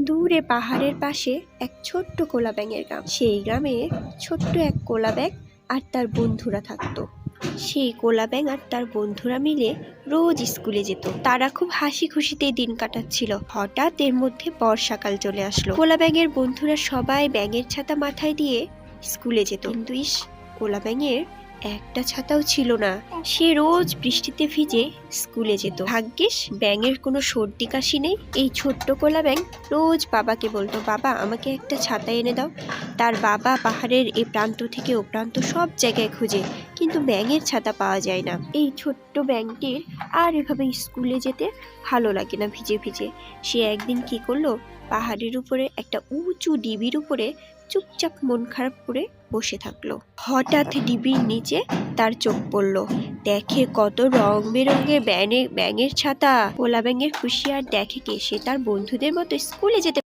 দূরে পাহাড়ের পাশে এক ছোট্ট কোলা ব্যাঙের গ্রাম। সেই গ্রামে ছোট্ট এক কোলা ব্যাঙ আর তার বন্ধুরা থাকতো। সেই কোলা ব্যাঙ আর তার বন্ধুরা মিলে রোজ স্কুলে যেত। তারা খুব হাসি খুশিতে দিন কাটাচ্ছিল। হঠাৎ এর মধ্যে বর্ষাকাল চলে আসলো। কোলা ব্যাঙের বন্ধুরা সবাই ব্যাঙের ছাতা মাথায় দিয়ে স্কুলে যেত। কিন্তু ইস কোলা ব্যাঙের একটা ছাতাও ছিল না। সে রোজ বৃষ্টিতে ভিজে স্কুলে যেত। ভাগ্যিস ব্যাঙের কোনো সর্দি কাশি নেই। এই ছোট্ট কোলা ব্যাঙ রোজ বাবাকে বলতো, বাবা, আমাকে একটা ছাতা এনে দাও। তার বাবা পাহাড়ের এ প্রান্ত থেকে ও প্রান্ত সব জায়গায় খুঁজে। কিন্তু ব্যাঙের ছাতা পাওয়া যায় না। এই ছোট্ট ব্যাঙটির আর এভাবে স্কুলে যেতে ভালো লাগে না ভিজে ভিজে। সে একদিন কি করল? পাহাড়ের উপরে, একটা উঁচু ডিবির উপরে চুপচাপ মন খারাপ করে বসে থাকল। হঠাৎ ডিবির নিচে তার চোখ পড়ল। দেখে কত রং বেরঙের ব্যাঙের ব্যাঙের ছাতা। কোলা ব্যাঙের খুশি আর দেখে কে? সে তার বন্ধুদের মতো স্কুলে যেতে